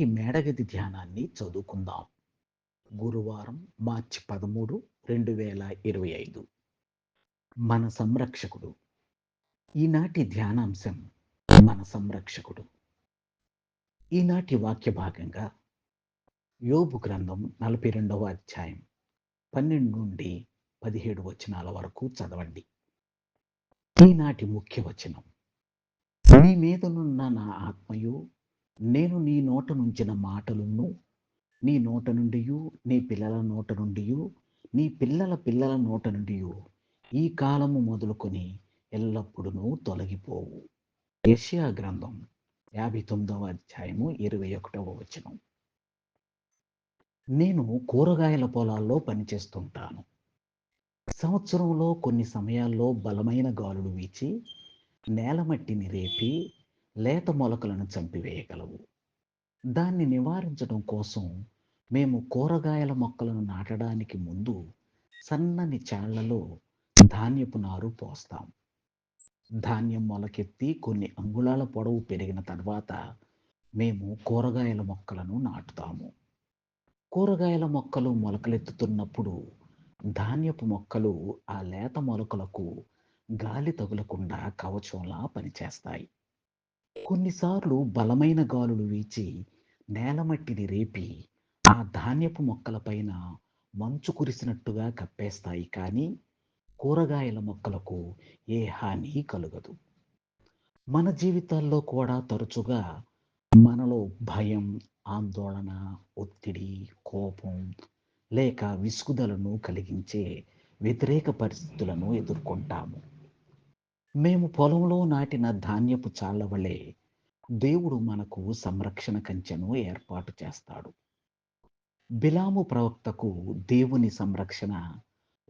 ఈనాటి మేడగది ధ్యానాన్ని చదువుకుందాం. గురువారం మార్చి పదమూడు రెండు వేల ఇరవై ఐదు. మన సంరక్షకుడు. ఈనాటి ధ్యానాంశం మన సంరక్షకుడు. ఈనాటి వాక్య భాగంగా యోబు గ్రంథం నలభై రెండవ అధ్యాయం పన్నెండు నుండి పదిహేడు వచనాల వరకు చదవండి. ఈనాటి ముఖ్య వచనం. నీ మీదనున్న నా ఆత్మయు నేను నీ నోట నుంచిన మాటలను నీ నోట నుండి నీ పిల్లల నోట నుండి నీ పిల్లల పిల్లల నోట నుండి ఈ కాలము మొదలుకొని ఎల్లప్పుడూ తొలగిపోవు. యెషయా గ్రంథం యాభై తొమ్మిదవ అధ్యాయము ఇరవై ఒకటవ వచనం. నేను కూరగాయల పొలాల్లో పనిచేస్తుంటాను. సంవత్సరంలో కొన్ని సమయాల్లో బలమైన గాలులు వీచి నేలమట్టిని రేపి లేత మొలకలను చంపివేయగలవు. దాన్ని నివారించడం కోసం మేము కూరగాయల మొక్కలను నాటడానికి ముందు సన్నని చాళ్ళలో ధాన్యపు నారు పోస్తాం. ధాన్యం మొలకెత్తి కొన్ని అంగుళాల పొడవు పెరిగిన తర్వాత మేము కూరగాయల మొక్కలను నాటుతాము. కూరగాయల మొక్కలు మొలకలెత్తుతున్నప్పుడు ధాన్యపు మొక్కలు ఆ లేత మొలకలకు గాలి తగులకుండా కవచంలా పనిచేస్తాయి. కొన్నిసార్లు బలమైన గాలులు వీచి నేలమట్టిని రేపి ఆ ధాన్యపు మొక్కలపైన మంచు కురిసినట్టుగా కప్పేస్తాయి కానీ కూరగాయల మొక్కలకు ఏ హాని కలుగదు. మన జీవితాల్లో కూడా తరచుగా మనలో భయం ఆందోళన ఒత్తిడి కోపం లేక విసుగుదలను కలిగించే వ్యతిరేక పరిస్థితులను ఎదుర్కొంటాము. మేము పొలంలో నాటిన ధాన్యపు చాలవలే వలె దేవుడు మనకు సంరక్షణ కంచెను ఏర్పాటు చేస్తాడు. బిలాము ప్రవక్తకు దేవుని సంరక్షణ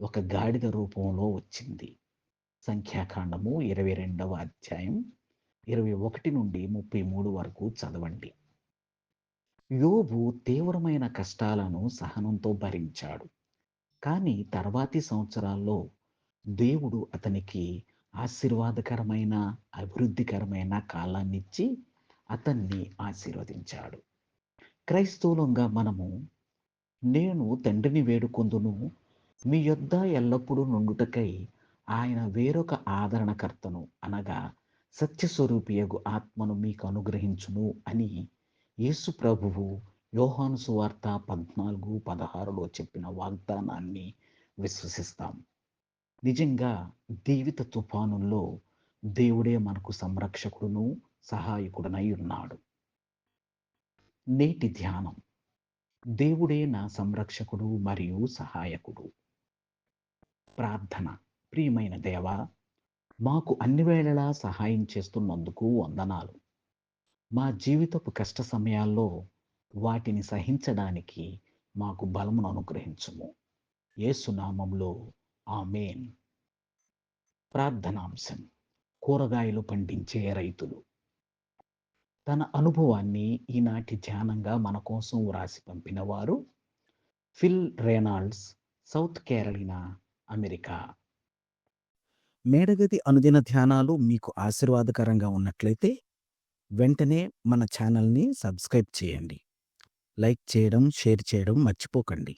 ఒక గాడిద రూపంలో వచ్చింది. సంఖ్యాకాండము ఇరవై రెండవ అధ్యాయం ఇరవై ఒకటి నుండి ముప్పై మూడు వరకు చదవండి. యోబు తీవ్రమైన కష్టాలను సహనంతో భరించాడు. కానీ తర్వాతి సంవత్సరాల్లో దేవుడు అతనికి ఆశీర్వాదకరమైన అభివృద్ధికరమైన కాలాన్నిచ్చి అతన్ని ఆశీర్వదించాడు. క్రైస్తవులంగా మనము నేను తండ్రిని వేడుకొందును మీ యొద్ద ఎల్లప్పుడూ నుండుటకై ఆయన వేరొక ఆదరణకర్తను అనగా సత్యస్వరూపియగు ఆత్మను మీకు అనుగ్రహించును అని యేసు ప్రభువు యోహాను సువార్త పద్నాలుగు పదహారులో చెప్పిన వాగ్దానాన్ని విశ్వసిస్తాం. నిజంగా జీవిత తుఫానుల్లో దేవుడే మనకు సంరక్షకుడును సహాయకుడనై ఉన్నాడు. నేటి ధ్యానం. దేవుడే నా సంరక్షకుడు మరియు సహాయకుడు. ప్రార్థన. ప్రియమైన దేవ మాకు అన్ని వేళలా సహాయం చేస్తున్నందుకు వందనాలు. మా జీవితపు కష్ట సమయాల్లో వాటిని సహించడానికి మాకు బలమును అనుగ్రహించుము. ఏసునామంలో ఆమెన్. ప్రార్థనాంశం. కూరగాయలు పండించే రైతులు. తన అనుభవాన్ని ఈనాటి ధ్యానంగా మన కోసం వ్రాసి పంపిన వారు Phil Reynolds South Carolina America. మేడగది అనుదిన ధ్యానాలు మీకు ఆశీర్వాదకరంగా ఉన్నట్లయితే వెంటనే మన ఛానల్ని సబ్స్క్రైబ్ చేయండి. లైక్ చేయడం షేర్ చేయడం మర్చిపోకండి.